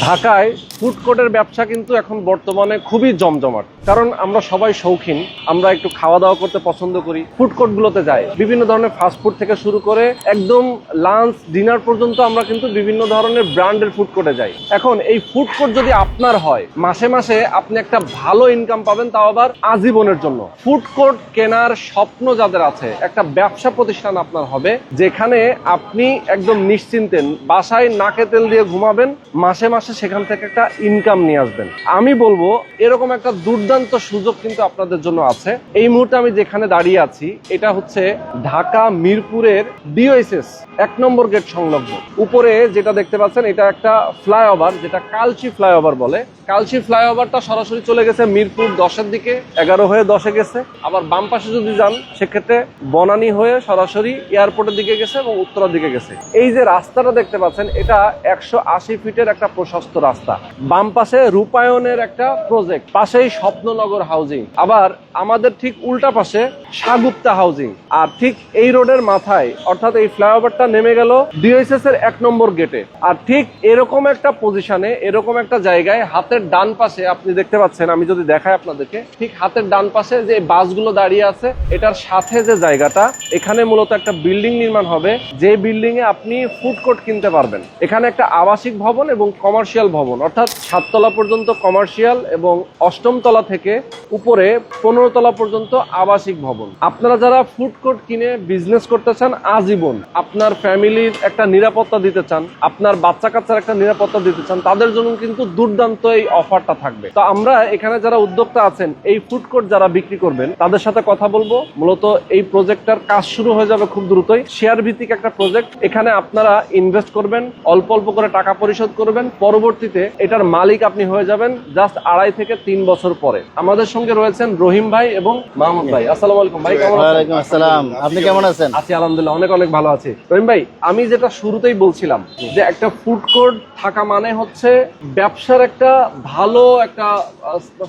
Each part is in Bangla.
ঢাকায় ফুড কোর্টের ব্যবসা কিন্তু এখন বর্তমানে খুবই জমজমাট। কারণ আমরা সবাই শৌখিন, আমরা একটু খাওয়া দাওয়া করতে পছন্দ করি ফুড কোর্টগুলোতে যাই। বিভিন্ন ধরনের ফাস্ট ফুড থেকে শুরু করে একদম লাঞ্চ ডিনার পর্যন্ত আমরা কিন্তু বিভিন্ন ধরনের ব্র্যান্ডের ফুড কোর্টে যাই। এখন এই ফুড কোর্ট যদি আপনার হয়, মাসে মাসে আপনি একটা ভালো ইনকাম পাবেন তাও আবার আজীবনের জন্য। ফুড কোর্ট কেনার স্বপ্ন যাদের আছে, একটা ব্যবসা প্রতিষ্ঠান আপনার হবে, যেখানে আপনি একদম নিশ্চিন্তেন বাসায় নাকে তেল দিয়ে ঘুমাবেন, মাসে মাসে সেখান থেকে একটা ইনকাম নিয়ে আসবেন। আমি বলব, এরকম একটা দুর্দান্ত সুযোগ কিন্তু আপনাদের জন্য আছে। এই মুহূর্তে আমি যেখানে দাঁড়িয়ে আছি, এটা হচ্ছে ঢাকা মিরপুরের ডিওএসএস এক নম্বর গেট সংলগ্ন। উপরে যেটা দেখতে পাচ্ছেন, এটা একটা ফ্লাইওভার যেটা কালচি ফ্লাইওভার বলে। কালচি ফ্লাইওভারটা সরাসরি চলে গেছে মিরপুর দশের দিকে, এগারো হয়ে দশে গেছে। আবার বাম পাশে যদি যান, সেক্ষেত্রে বনানী হয়ে সরাসরি এয়ারপোর্টের দিকে গেছে এবং উত্তরার দিকে গেছে। এই যে রাস্তাটা দেখতে পাচ্ছেন, এটা একশো আশি ফিটের একটা প্রশস্ত রাস্তা। বাম পাশে রূপায়নের একটা প্রজেক্ট পাশেই স্বপ্ননগর হাউজিং আবার আমাদের ঠিক উল্টা পাশে সাগুপ্তা হাউজিং আর ঠিক এই রোডের মাথায়, অর্থাৎ এই ফ্লাইওভারটা নেমে গেল ডিওএসএস এর এক নম্বর গেটে আর ঠিক এরকম একটা পজিশনে এরকম একটা জায়গায় হাতের ডান পাশে, আপনি দেখতে পাচ্ছেন, আমি যদি দেখাই আপনাদেরকে, ঠিক হাতের ডান পাশে যে বাসগুলো দাঁড়িয়ে আছে, এটার সাথে যে জায়গাটা, এখানে মূলত একটা বিল্ডিং নির্মাণ হবে। যে বিল্ডিং এ আপনি ফুড কোর্ট কিনতে পারবেন। এখানে একটা আবাসিক ভবন এবং কমার্শিয়াল ভবন, অর্থাৎ সাততলা পর্যন্ত কমার্শিয়াল এবং অষ্টম তলা থেকে উপরে পনেরো তলা পর্যন্ত আবাসিক ভবন। আপনারা যারা ফুড কোর্ট কিনে বিজনেস করতে চান, আজীবন আপনার ফ্যামিলির একটা নিরাপত্তা দিতে চান, আপনার বাচ্চা কাচ্চার একটা নিরাপত্তা দিতে চান, তাদের জন্য কিন্তু দুর্দান্ত এই অফারটা থাকবে। তো আমরা এখানে যারা উদ্যোক্তা আছেন, এই ফুড কোর্ট যারা বিক্রি করবেন, তাদের সাথে কথা বলব। মূলত এই প্রজেক্টটার কাজ শুরু হয়ে যাবে খুব দ্রুতই। শেয়ার ভিত্তিক একটা প্রজেক্ট এখানে আপনারা ইনভেস্ট করবেন, অল্প অল্প করে টাকা পরিশোধ করবেন। পরবর্তীতে এটার মালিক আপনি হয়ে যাবেন জাস্ট আড়াই থেকে তিন বছর পরে। আমাদের সঙ্গে রয়েছেন রহিম ভাই এবং মাহমুদ ভাই। আসসালামু আলাইকুম ভাই কেমন আসসালাম। আপনি কেমন আছেন? আছি আলহামদুলিল্লাহ অনেক অনেক ভালো আছি। রহিম ভাই আমি যেটা শুরুতেই বলছিলাম যে একটা ফুড কোর্ট থাকা মানে হচ্ছে ব্যবসার একটা ভালো একটা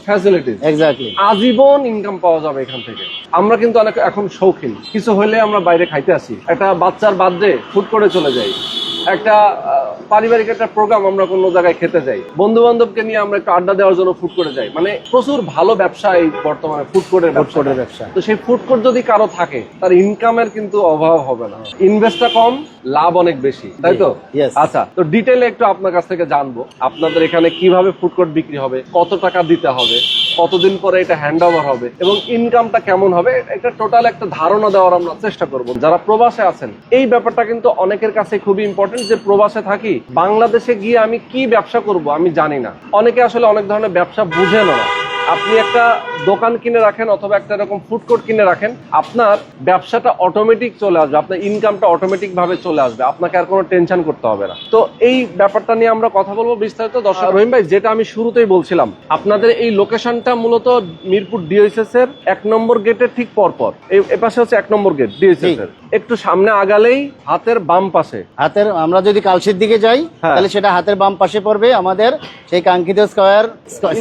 ফ্যাসিলিটি এক্স্যাক্টলি আজীবন ইনকাম পাওয়া যাবে এখান থেকে। আমরা কিন্তু অনেক এখন শৌখিন। কিছু হলে আমরা বাইরে খাইতে আসি। একটা বাচ্চার বার্থডে ফুড কোর্টে চলে যাই। একটা পারিবারিক একটা প্রোগ্রাম আমরা কোনো জায়গায় খেতে যাই। বন্ধু বান্ধবকে নিয়ে আমরা একটু আড্ডা দেওয়ার জন্য ফুড কোর্টে যাই। মানে প্রচুর ভালো ব্যবসা এই বর্তমানে ফুড কোর্টের ফুড কোর্টের ব্যবসা। তো সেই ফুড কোর্ট যদি কারও থাকে তার ইনকামের কিন্তু অভাব হবে না। ইনভেস্টটা কম লাভ অনেক বেশি। তাই তো? আচ্ছা তো ডিটেলে একটু আপনার কাছ থেকে জানব। আপনাদের এখানে কীভাবে ফুড কোর্ট বিক্রি হবে কত টাকা দিতে হবে? কতদিন পরে এটা হ্যান্ড হবে এবং ইনকামটা কেমন হবে, এটা টোটাল একটা ধারণা দেওয়ার আমরা চেষ্টা করব। যারা প্রবাসে আছেন, এই ব্যাপারটা কিন্তু অনেকের কাছে খুবই ইম্পর্টেন্ট যে প্রবাসে থাকি, বাংলাদেশে গিয়ে আমি কি ব্যবসা করব আমি জানি না। অনেকে আসলে অনেক ধরনের ব্যবসা বুঝে না। আপনি একটা দোকান কিনে রাখেন অথবা একটা এরকম ফুড কোর্ট কিনে রাখেন আপনার ব্যবসাটা অটোমেটিক চলে আসবে আপনার ইনকামটা অটোমেটিক ভাবে চলে আসবে আপনাকে আর কোনো টেনশন করতে হবে না। তো এই ব্যাপারটা নিয়ে আমরা কথা বলব বিস্তারিত। দর্শক রহিম ভাই যেটা আমি শুরুতেই বলছিলাম আপনাদের এই লোকেশনটা মূলত মিরপুর ডিওএসএস এর এক নম্বর গেটের ঠিক পরপর। এই এপাশে হচ্ছে এক নম্বর গেট ডিওএসএস এর একটু সামনে আগালেই হাতের বাম পাশে। হাতের আমরা যদি কালশির দিকে যাই হ্যাঁ। তাহলে সেটা হাতের বাম পাশে পড়বে আমাদের সেই কাঙ্ক্ষিত স্কয়ার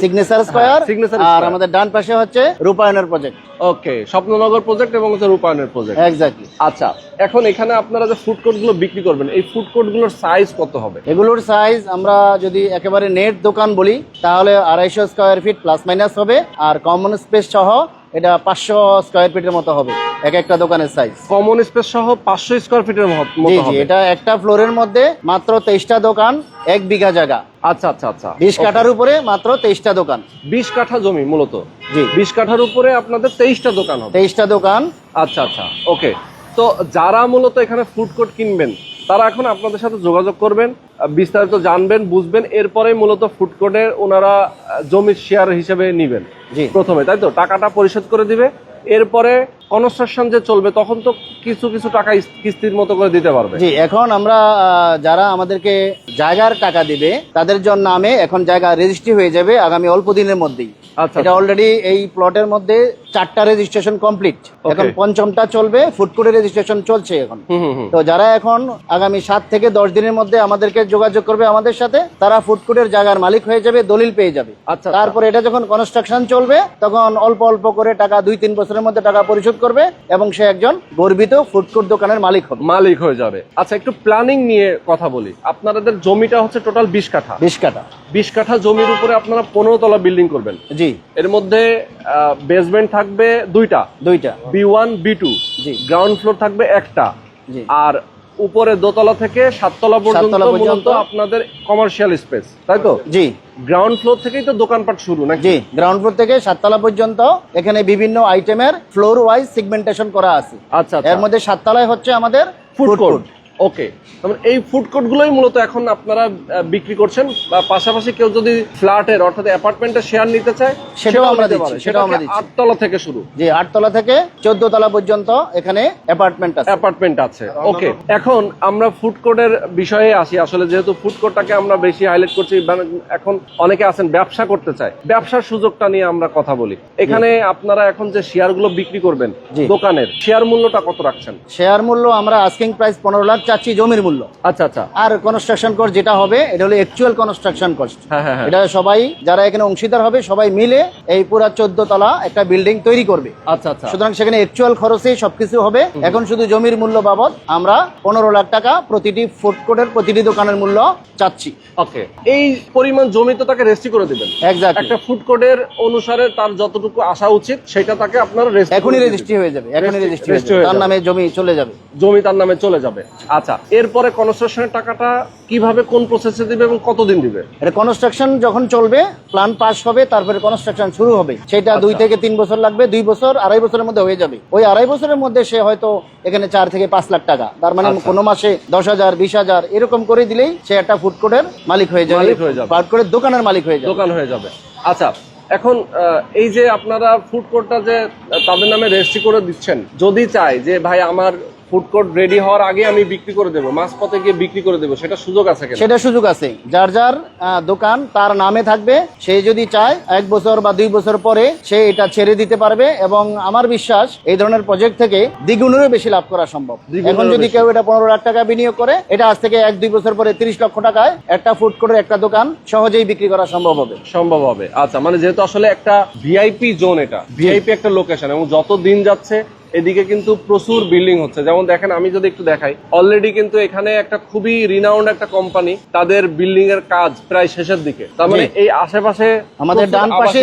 সিগনেচার স্কয়ার signature আর আমাদের ডান পাশে হচ্ছে রূপায়ণের প্রজেক্ট ওকে স্বপ্ননগর প্রজেক্ট এবং হচ্ছে রূপায়ণের প্রজেক্ট এক্স্যাক্টলি আচ্ছা এখন এখানে আপনারা যে ফুড কোর্টগুলো বিক্রি করবেন এই ফুড কোর্টগুলোর সাইজ কত হবে? এগুলোর সাইজ আমরা যদি একেবারে নেট দোকান বলি তাহলে আড়াইশো স্কোয়ার ফিট প্লাস মাইনাস হবে আর কমন স্পেস সহ এটা পাঁচশো স্কোয়ার ফিটের মতো হবে এক একটা দোকানের সাইজ কমন স্পেস সহ পাঁচশো স্কোয়ার ফিটের জি এটা একটা ফ্লোরের মধ্যে মাত্র তেইশটা দোকান এক বিঘা জায়গা। আচ্ছা আচ্ছা আচ্ছা। বিশ কাঠার উপরে মাত্র তেইশটা দোকান। বিশ কাঠা জমি মূলত। জি। বিশ কাঠার উপরে আপনাদের তেইশটা দোকান হবে। তেইশটা দোকান। আচ্ছা আচ্ছা। ওকে তো যারা মূলত এখানে ফুড কোর্ট কিনবেন তারা এখন আপনাদের সাথে যোগাযোগ করবেন বিস্তারিত জানবেন বুঝবেন এরপরে মূলত ফুড কোর্টের ওনারা জমির শেয়ার হিসেবে নিবেন। জি। প্রথমে তাই তো? টাকাটা পরিশোধ করে দিবে এরপরে কনস্ট্রাকশন যে চলবে তখন তো কিছু কিছু টাকা কিস্তির মতো করে দিতে পারবে। জি এখন আমরা যারা আমাদেরকে জায়গার টাকা দিবে তাদের জন্য নামে এখন জায়গা রেজিস্ট্রি হয়ে যাবে আগামী অল্প দিনের মধ্যেই। আচ্ছা। এটা অলরেডি এই প্লটের মধ্যে চারটা রেজিস্ট্রেশন কমপ্লিট এখন পঞ্চমটা চলবে ফুড কোর্টের রেজিস্ট্রেশন চলছে এখন। তো যারা এখন আগামী সাত থেকে দশ দিনের মধ্যে আমাদেরকে যোগাযোগ করবে আমাদের সাথে তারা ফুড কোর্টের জায়গার মালিক হয়ে যাবে দলিল পেয়ে যাবে। আচ্ছা তারপরে এটা যখন কনস্ট্রাকশন চলবে তখন অল্প অল্প করে টাকা দুই তিন বছরের মধ্যে টাকা পরিশোধ করবে এবং সে একজন গর্বিত ফুড কোর্ট দোকানের মালিক হবে। মালিক হয়ে যাবে। আচ্ছা একটু প্ল্যানিং নিয়ে কথা বলি। আপনাদের জমিটা হচ্ছে টোটাল বিশ কাঠা। বিশ কাঠা। বিশ কাঠা জমির উপরে আপনারা পনেরো তলা বিল্ডিং করবেন। জি। এর মধ্যে বেসমেন্ট থাকবে দুইটা। দুইটা। B one B two. জি। গ্রাউন্ড ফ্লোর থাকবে একটা। আর উপরে দোতলা থেকে সাততলা পর্যন্ত মূলত আপনাদের কমার্শিয়াল স্পেস তাই তো? জি। গ্রাউন্ড ফ্লোর থেকেই তো দোকানপাট শুরু নাকি? জি গ্রাউন্ড ফ্লোর থেকে সাততলা পর্যন্ত এখানে বিভিন্ন আইটেমের ফ্লোর ওয়াইজ সিগমেন্টেশন করা আছে। আচ্ছা আচ্ছা। এর মধ্যে সাততলায় হচ্ছে আমাদের ফুড কোর্ট ওকে এই ফুড কোর্ট গুলোই মূলত এখন আপনারা বিক্রি করছেন। বা পাশাপাশি কেউ যদি ফ্ল্যাটের অর্থাৎ অ্যাপার্টমেন্টের শেয়ার নিতে চায় সেটাও আমরা দিচ্ছি, সেটাও আমরা দিচ্ছি। আটতলা থেকে শুরু। যে আটতলা থেকে চোদ্দ তলা পর্যন্ত এখানে অ্যাপার্টমেন্ট আছে। অ্যাপার্টমেন্ট আছে। ওকে এখন আমরা ফুড কোর্টের বিষয়ে আসি। আসলে যেহেতু ফুড কোর্টটাকে আমরা বেশি হাইলাইট করছি মানে এখন অনেকে আছেন ব্যবসা করতে চায়। ব্যবসার সুযোগটা নিয়ে আমরা কথা বলি। এখানে আপনারা এখন যে শেয়ারগুলো বিক্রি করবেন। দোকানের শেয়ার মূল্যটা কত রাখছেন? শেয়ার মূল্য আমরা আস্কিং প্রাইস পনেরো লাখ চাচ্ছি জমির মূল্য। আচ্ছা আচ্ছা। আর কনস্ট্রাকশন কস্ট যেটা হবে এটা হলো অ্যাকচুয়াল কনস্ট্রাকশন কস্ট হ্যাঁ হ্যাঁ হ্যাঁ। এটা সবাই যারা এখানে অংশীদার হবে সবাই মিলে এই পুরা চোদ্দ তলা একটা বিল্ডিং তৈরি করবে। আচ্ছা আচ্ছা। সুতরাং সেখানে অ্যাকচুয়াল খরচেই সবকিছু হবে। এখন শুধু জমির মূল্য বাবদ আমরা পনেরো লাখ টাকা প্রতিটি ফুড কোর্টের প্রতিটি দোকানের মূল্য চাচ্ছি। ওকে এই পরিমাণ জমি তো তাকে রেস্টি করে দিবেন। এক্স্যাক্টলি একটা ফুড কোর্টের অনুসারে তার যতটুকু আসা উচিত সেটা তাকে আপনার এখনই রেজিস্ট্রি হয়ে যাবে এখনই রেজিস্ট্রি তার নামে জমি চলে যাবে। জমি তার নামে চলে যাবে। আচ্ছা এরপরে কনস্ট্রাকশনের টাকাটা কীভাবে কোন প্রসেসে দিবে এবং কতদিন দিবে এটা কনস্ট্রাকশন যখন চলবে প্ল্যান পাস হবে তারপরে কনস্ট্রাকশন শুরু হবে সেটা দুই আচ্ছা। থেকে তিন বছর লাগবে দুই বছর আড়াই বছরের মধ্যে হয়ে যাবে ওই আড়াই বছরের মধ্যে সে হয়তো এখানে চার থেকে পাঁচ লাখ টাকা তার মানে আচ্ছা। কোনো মাসে দশ হাজার বিশ হাজার এরকম করে দিলেই সে একটা ফুড কোর্টের মালিক হয়ে যাবে মালিক হয়ে যাবে। ফুড কোর্টের দোকানের মালিক হয়ে যাবে দোকান হয়ে যাবে আচ্ছা এখন এই যে আপনারা ফুড কোর্টটা যে তাদের নামে রেজিস্ট্রি করে দিচ্ছেন যদি চাই যে ভাই আমার ফুড কোর্ট রেডি হওয়ার আগে আমি বিক্রি করে দেবো মাঝপথে গিয়ে বিক্রি করে দেবো সেটা সুযোগ আছে সেটা সুযোগ আছে। যার যার দোকান তার নামে থাকবে সে যদি চায় এক বছর বা দুই বছর পরে সে এটা ছেড়ে দিতে পারবে এবং আমার বিশ্বাস এই ধরনের প্রজেক্ট থেকে দ্বিগুণেরও বেশি লাভ করা সম্ভব। এখন যদি কেউ এটা পনেরো লাখ টাকা বিনিয়োগ করে এটা আজ থেকে এক দুই বছর পরে তিরিশ লক্ষ টাকায় একটা ফুড কোর্টের একটা দোকান সহজেই বিক্রি করা সম্ভব হবে। সম্ভব হবে। আচ্ছা মানে যেহেতু আসলে একটা ভিআইপি জোন এটা ভিআইপি একটা লোকেশন এবং যত দিন যাচ্ছে এদিকে কিন্তু প্রচুর বিল্ডিং হচ্ছে যেমন দেখেন আমি যদি একটু দেখাই অলরেডি কিন্তু এখানে একটা খুবই রিনাউন্ড একটা কোম্পানি তাদের বিল্ডিং এর কাজ প্রায় শেষের দিকে তার মানে এই আশেপাশে আমাদের ডান পাশে।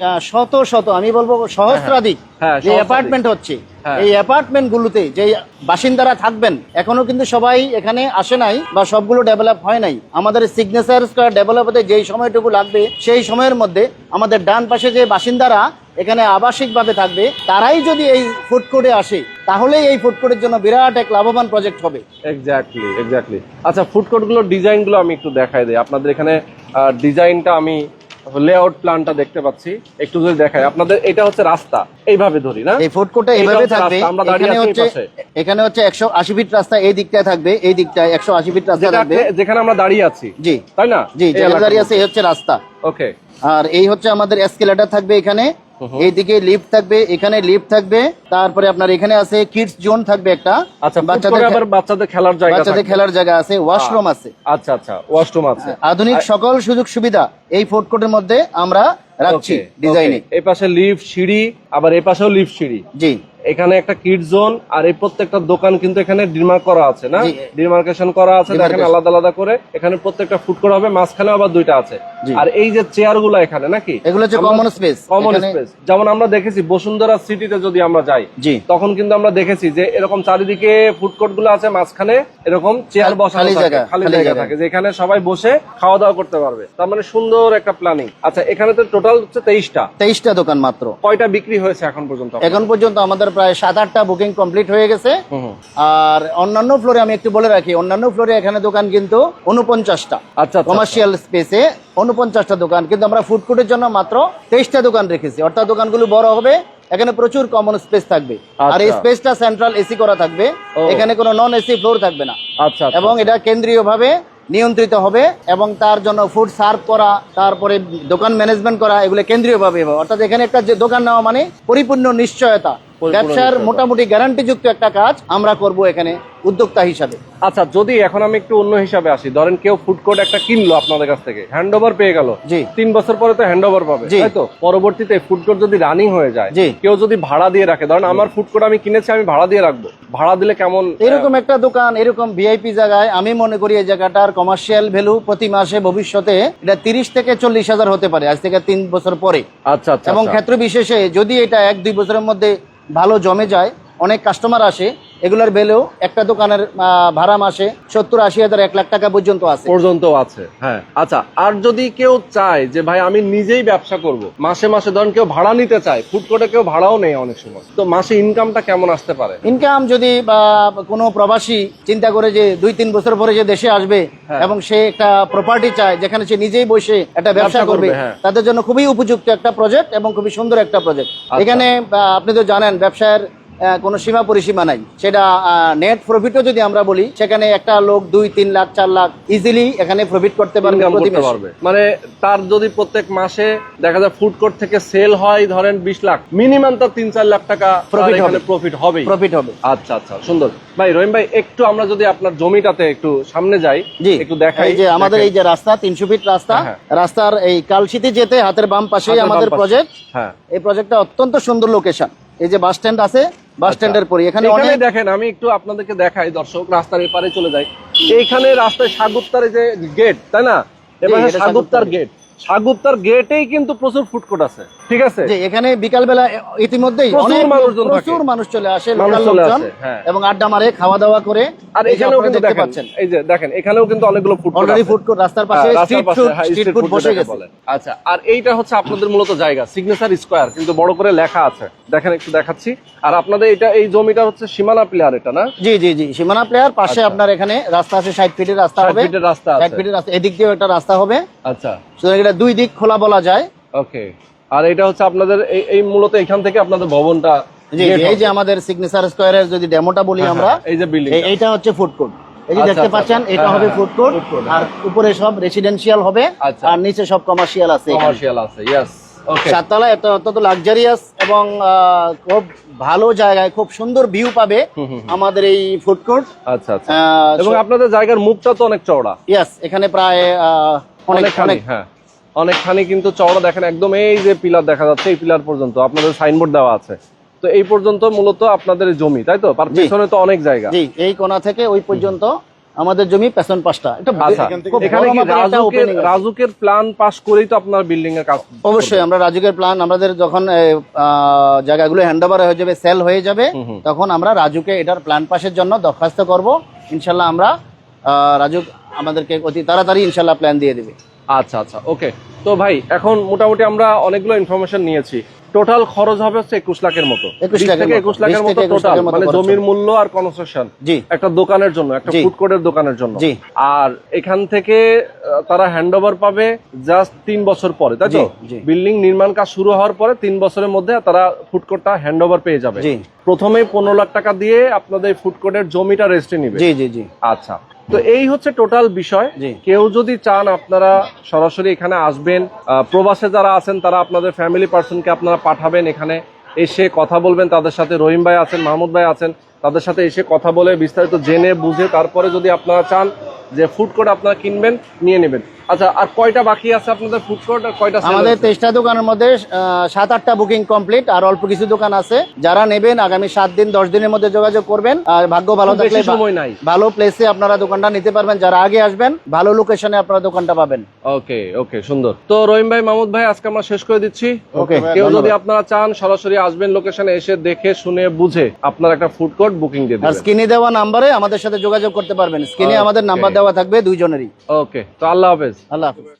আহ, শত শত আমি বলব সহস্রাধিক হ্যাঁ, যে অ্যাপার্টমেন্ট হচ্ছে। এই অ্যাপার্টমেন্ট গুলোতে যে বাসিন্দারা থাকবেন এখনও কিন্তু সবাই এখানে আসে নাই বা সবগুলো ডেভেলপ হয় নাই। আমাদের সিগনেচার স্কোয়ার ডেভেলপ হতে যেই সময়টুকু লাগবে সেই সময়ের মধ্যে আমাদের ডান পাশে যে বাসিন্দারা এখানে আবাসিকভাবে থাকবে তারাই যদি এই ফুড কোর্টে আসে তাহলেই এই ফুড কোর্টের জন্য বিরাট এক লাভবান প্রজেক্ট হবে। এক্স্যাক্টলি এক্স্যাক্টলি আচ্ছা ফুড কোর্টগুলোর ডিজাইন আমি একটু দেখাই দিই। আপনাদের এখানে ডিজাইনটা আমি লেআউট প্ল্যানটা দেখতে পাচ্ছি। একটু যদি দেখাই আপনাদের এটা হচ্ছে রাস্তা। এইভাবে ধরি না? এই ফুড কোর্টটা এইভাবে থাকবে। আমরা দাঁড়িয়ে এখানে আছি পাশে। এখানে হচ্ছে একশো আশি ফিট রাস্তা এই দিকটায় থাকবে এই দিকটায় একশো আশি ফিট রাস্তা থাকবে। যেখানে আমরা দাঁড়িয়ে আছি। জি। তাই না? জি যেখানে দাঁড়িয়ে আছে এই হচ্ছে রাস্তা। ওকে আর এই হচ্ছে আমাদের এসকেলেটর থাকবে এখানে। এইদিকে লিফট থাকবে এখানে লিফট থাকবে তারপরে আপনার এখানে আছে কিডস জোন থাকবে একটা। আচ্ছা বাচ্চাদের বাচ্চাদের আবার বাচ্চাদের খেলার জায়গা বাচ্চাদের খেলার জায়গা আছে ওয়াশরুম আছে। আচ্ছা আচ্ছা ওয়াশরুম আছে। আধুনিক সকল সুযোগ সুবিধা এই ফুড কোর্টের মধ্যে আমরা রাখছি ডিজাইনে. এই পাশে লিফট সিঁড়ি আবার এই পাশেও লিফট সিঁড়ি। জি। এখানে একটা কিড জোন আর এই প্রত্যেকটা দোকান কিন্তু এখানে ডিমার্ক করা আছে না? ডিমার্কেশন করা আছে দেখেন আলাদা আলাদা করে। এখানে প্রত্যেকটা ফুড কোর্ট হবে মাঝখানে আবার দুইটা আছে। আর এই যে চেয়ারগুলো এখানে নাকি? এগুলো হচ্ছে কমন স্পেস কমন স্পেস যেমন আমরা দেখেছি বসুন্ধরা সিটিতে যদি আমরা যাই তখন কিন্তু আমরা দেখেছি যে এরকম চারিদিকে ফুড কোর্টগুলো আছে মাঝখানে এরকম চেয়ার বসানো খালি থাকে, জায়গা, খালি জায়গা জায়গা। থাকে যেখানে সবাই বসে খাওয়া দাওয়া করতে পারবে। তার মানে সুন্দর একটা প্ল্যানিং আচ্ছা এখানে তো টোটাল হচ্ছে তেইশটা। তেইশটা দোকান মাত্র। কয়টা বিক্রি হয়েছে এখন পর্যন্ত? এখন পর্যন্ত আমাদের প্রায় সাত আটটা বুকিং কমপ্লিট হয়ে গেছে। আর অন্যান্য ফ্লোরে আমি একটু বলে রাখি অন্যান্য ফ্লোরে এখানে দোকান কিন্তু উনপঞ্চাশটা আচ্ছা আচ্ছা কমার্শিয়াল স্পেসে উনপঞ্চাশটা দোকান কিন্তু আমরা ফুড কোর্টের জন্য মাত্র তেইশটা দোকান রেখেছি। অর্থাৎ দোকানগুলো বড় হবে এখানে প্রচুর কমন স্পেস থাকবে। আর এই আচ্ছা। স্পেসটা সেন্ট্রাল এসি করা থাকবে এখানে কোনো নন এসি ফ্লোর থাকবে না। আচ্ছা আচ্ছা। এবং এটা কেন্দ্রীয়ভাবে নিয়ন্ত্রিত হবে এবং তার জন্য ফুড সার্ভ করা তারপরে দোকান ম্যানেজমেন্ট করা এগুলো কেন্দ্রীয়ভাবে হবে। অর্থাৎ এখানে একটা যে দোকান নেওয়া মানে পরিপূর্ণ নিশ্চয়তা। ব্যবসার। মোটামুটি গ্যারান্টিযুক্ত একটা কাজ আমরা করব এখানে উদ্যোক্তা হিসাবে আচ্ছা যদি এখন আমি একটু অন্য হিসাবে আসি ধরেন কেউ ফুড কোর্ট একটা কিনলো আপনাদের কাছ থেকে হ্যান্ড ওভার পেয়ে গেল জি তিন বছর পরে তো হ্যান্ড ওভার পাবে। তাই তো পরবর্তীতে ফুড কোর্ট যদি রানিং হয়ে যায়। কেউ যদি ভাড়া দিয়ে রাখে ধরেন আমার ফুড কোর্ট আমি কিনেছি আমি ভাড়া দিয়ে রাখব ভাড়া দিলে কেমন এরকম একটা দোকান এরকম ভিআইপি জায়গায় আমি মনে করি এই জায়গাটার কমার্শিয়াল ভ্যালু প্রতি মাসে ভবিষ্যতে এটা তিরিশ থেকে চল্লিশ হাজার হতে পারে আজ থেকে তিন বছর পরে আচ্ছা আচ্ছা এবং আচ্ছা। ক্ষেত্র বিশেষে যদি এটা এক দুই বছরের মধ্যে ভালো জমে যায় অনেক কাস্টমার আসে এগুলোর বেলেও একটা দোকানের ভাড়া মাসে সত্তর আশি হাজার এক লাখ টাকা পর্যন্ত আছে পর্যন্ত আছে হ্যাঁ আচ্ছা আর যদি কেউ চায় যে ভাই আমি নিজেই ব্যবসা করব মাসে মাসে ধরেন কেউ ভাড়া নিতে চায় ফুড কোর্টে কেউ ভাড়াও নেই অনেক সময় তো মাসে ইনকামটা কেমন আসতে পারে ইনকাম যদি বা কোনো প্রবাসী চিন্তা করে যে দুই তিন বছর পরে যে দেশে আসবে হ্যাঁ। এবং সে একটা প্রপার্টি চায় যেখানে সে নিজেই বসে একটা ব্যবসা করবে, হ্যাঁ। তাদের জন্য খুবই উপযুক্ত একটা প্রজেক্ট এবং খুবই সুন্দর একটা প্রজেক্ট আচ্ছা। এখানে আপনি তো জানেন ব্যবসার আহ, কোনো সীমা পরিসীমা নাই। সেটা নেট প্রফিটও যদি আমরা বলি সেখানে একটা লোক দুই তিন লাখ চার লাখ ইজিলি এখানে প্রফিট করতে পারবে মানে তার যদি প্রত্যেক মাসে দেখা যায় ফুড কোর্ট থেকে সেল হয় ধরেন বিশ লাখ মিনিমাম তার তিন চার লাখ টাকা Profit হবে। প্রফিট হবেই। প্রফিট হবে। আচ্ছা আচ্ছা সুন্দর। ভাই রহিম ভাই একটু আমরা যদি আপনার জমিটাতে একটু সামনে যাই জি। একটু দেখাই যে আমাদের এই যে রাস্তা তিনশো ফিট রাস্তা হ্যাঁ, রাস্তার এই কালশিতে যেতে হাতের বাম পাশেই আমাদের প্রজেক্ট হ্যাঁ। এই প্রজেক্টটা অত্যন্ত সুন্দর লোকেশন এই যে বাস স্ট্যান্ড আছে বাস স্ট্যান্ডের পরে। এখানে আচ্ছা। অনেক দেখেন আমি একটু আপনাদেরকে দেখাই দর্শক রাস্তার এপারে চলে যাই। এইখানে রাস্তায় সাগুপ্তার যে গেট তাই না? এবার সাগুপ্তার গেট সাগুপ্তার গেটেই কিন্তু প্রচুর ফুড কোর্ট আছে। ঠিক আছে? যে এখানে বিকালবেলা ইতিমধ্যেই অনেক মানুষজন প্রচুর মানুষ চলে আসে লোকজন হ্যাঁ। এবং আড্ডা মারে খাওয়া দাওয়া করে। আর এখানেও কিন্তু দেখতে পাচ্ছেন। এই যে দেখেন এখানেও কিন্তু অনেকগুলো food court already food court রাস্তার পাশে স্ট্রিট ফুড স্ট্রিট ফুড বসে গেছে। আচ্ছা আর এইটা হচ্ছে আপনাদের মূলত জায়গা সিগনেচার স্কোয়ার কিন্তু বড় করে লেখা আছে। দেখেন একটু দেখাচ্ছি। আর আপনাদের এটা এই জমিটা হচ্ছে সীমানা প্লেয়ার এটা না? জি জি জি সীমানা প্লেয়ার পাশে আচ্ছা। আপনার এখানে রাস্তা আছে ষাট ফিটের রাস্তা 60 হবে। ফিটের রাস্তা ষাট আছে। ফিটের রাস্তা এদিক দিয়েও একটা রাস্তা হবে। আচ্ছা। সুতরাং এটা দুই দিক খোলা বলা যায়। ওকে আর এটা হচ্ছে আপনাদের এই মূলত এখান থেকে আপনাদের ভবনটা এই যে আমাদের সিগনেচার স্কোয়ারের যদি ডেমোটা বলি হ্যাঁ, আমরা হ্যাঁ, এই যে বিল্ডিং এইটা হচ্ছে ফুড কোর্ট এই যে আচ্ছা, দেখতে আচ্ছা, পাচ্ছেন আচ্ছা। এটা হ্যাঁ, হবে হ্যাঁ, ফুড কোর্ট আর উপরে সব রেসিডেন্সিয়াল হবে। আর নিচে সব কমার্শিয়াল আছে কমার্শিয়াল আছে ইয়েস চারতলা এত অত্যন্ত লাক্সারিয়াস এবং খুব ভালো জায়গায় খুব সুন্দর ভিউ পাবে আমাদের এই ফুড কোর্ট আচ্ছা আচ্ছা। এবং আপনাদের জায়গার মুখটা তো অনেক চওড়া। ইয়াস এখানে প্রায় অনেক অনেক হ্যাঁ। অনেকখানি কিন্তু চওড়া দেখেন একদম এই যে পিলার দেখা যাচ্ছে এই পিলার পর্যন্ত। আপনাদের সাইনবোর্ড দেওয়া আছে। তো এই পর্যন্ত মূলত আপনাদের জমি তাই তো? তার তো অনেক জায়গা। জি এই কোণা থেকে ওই পর্যন্ত আমাদের জমি পেছন পাশটা। এটা আচ্ছা রাজুকের প্ল্যান পাস করেই তো আপনার বিল্ডিং এর কাজ অবশ্যই আমরা রাজুকের প্ল্যান আমাদের যখন জায়গাগুলো হ্যান্ড ওভার হয়ে যাবে সেল হয়ে যাবে। তখন আমরা রাজুকে এটার প্ল্যান পাসের জন্য দরখাস্ত করব। ইনশাল্লাহ আমরা আহ, রাজু আমাদেরকে অতি তাড়াতাড়ি ইনশাল্লাহ প্ল্যান দিয়ে দেবে। আচ্ছা আচ্ছা ওকে তো ভাই এখন মোটামুটি আমরা অনেকগুলো ইনফরমেশন নিয়েছি। টোটাল খরচ হবে হচ্ছে একুশ লাখের মতো। 21 থেকে একুশ লাখের মতো টোটাল মানে জমির মূল্য আর কনস্ট্রাকশন জি। একটা দোকানের জন্য একটা ফুড কোর্টের দোকানের জন্য। আর এখান থেকে তারা হ্যান্ড ওভার পাবে জাস্ট তিন বছর পরে তাই তো। বিল্ডিং নির্মাণ কাজ শুরু হওয়ার পরে তিন বছরের মধ্যে তারা ফুড কোর্টটা হ্যান্ড ওভার পেয়ে যাবে। প্রথমে পনেরো লাখ টাকা দিয়ে আপনাদের ফুড কোর্টের জমিটা রেস্টে নিবে। জি জি জি। আচ্ছা। তো এই হচ্ছে টোটাল বিষয়। কেউ যদি চান আপনারা সরাসরি এখানে আসবেন প্রবাসে যারা আছেন তারা আপনাদের ফ্যামিলি পার্সনকে আপনারা পাঠাবেন এখানে। এসে কথা বলবেন তাদের সাথে। রহিম ভাই আছেন মাহমুদ ভাই আছেন তাদের সাথে এসে কথা বলে বিস্তারিত জেনে বুঝে তারপরে যদি আপনারা চান যে ফুড কোর্ট আপনারা কিনবেন নিয়ে নেবেন। আচ্ছা আর কয়টা বাকি আছে আপনাদের ফুড কোর্ট আর কয়টা আমাদের তেইশটা দোকানের মধ্যে সাত আটটা বুকিং কমপ্লিট আর অল্প কিছু দোকান আছে। যারা নেবেন আগামী সাত দিন দশ দিনের মধ্যে যোগাযোগ করবেন। আর ভাগ্য ভালো থাকলে সময় নাই। ভালো প্লেসে আপনারা দোকানটা নিতে পারবেন। যারা আগে আসবেন ভালো লোকেশনে আপনারা দোকানটা পাবেন। ওকে ওকে সুন্দর। তো রহিম ভাই মাহমুদ ভাই আজকে আমরা শেষ করে দিচ্ছি। ওকে কেউ যদি আপনারা চান সরাসরি আসবেন লোকেশনে এসে দেখে শুনে বুঝে আপনার একটা ফুড কোর্ট বুকিং দিয়ে আর দিবেন। স্ক্রিনে দেওয়া নাম্বারে আমাদের সাথে যোগাযোগ করতে পারবেন। স্ক্রিনে আমাদের নাম্বার দেওয়া থাকবে দুইজনেরই। ওকে তো আল্লাহ হাফেজ আল্লাহ হাফিজ।